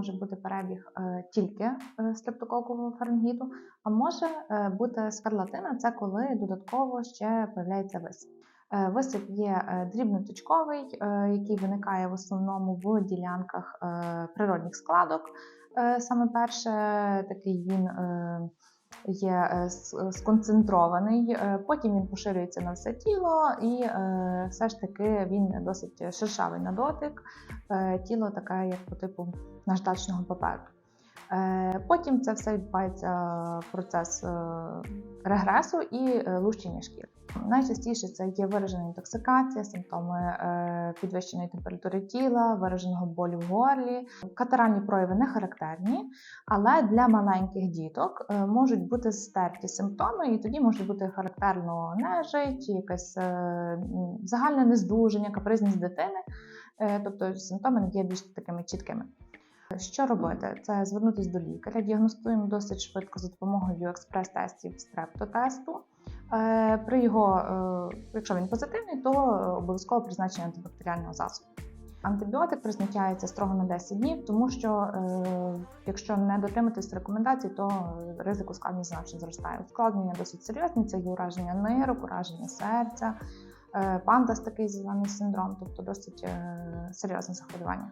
може бути перебіг е, тільки е, стрептококового фарингіту, а може е, бути скарлатина це коли додатково ще появляється висип. Висип є дрібноточковий, який виникає в основному в ділянках природних складок. Саме перше, такий він є е, сконцентрований, е, потім він поширюється на все тіло, і е, все ж таки він досить шершавий на дотик. Тіло таке, як по типу наждачного паперу. Е, Потім це все відбувається процес е, регресу і е, лущення шкір. Найчастіше це є виражена інтоксикація, симптоми е, підвищеної температури тіла, вираженого болю в горлі. Катаральні прояви не характерні, але для маленьких діток е, можуть бути стерті симптоми, і тоді може бути характерно нежить, якесь е, загальне нездужання, капризність дитини, Е, тобто симптоми не є більш такими чіткими. Що робити? Це звернутися до лікаря. Діагностуємо досить швидко за допомогою експрес-тестів стрептотесту. Е, При його, е, якщо він позитивний, то обов'язково призначення антибактеріального засобу. Антибіотик призначається строго на 10 днів, тому що е, якщо не дотриматись рекомендацій, то ризик ускладнень значно зростає. Ускладнення досить серйозні, це є ураження нирок, ураження серця, пандас такий званий синдром, тобто досить серйозне захворювання.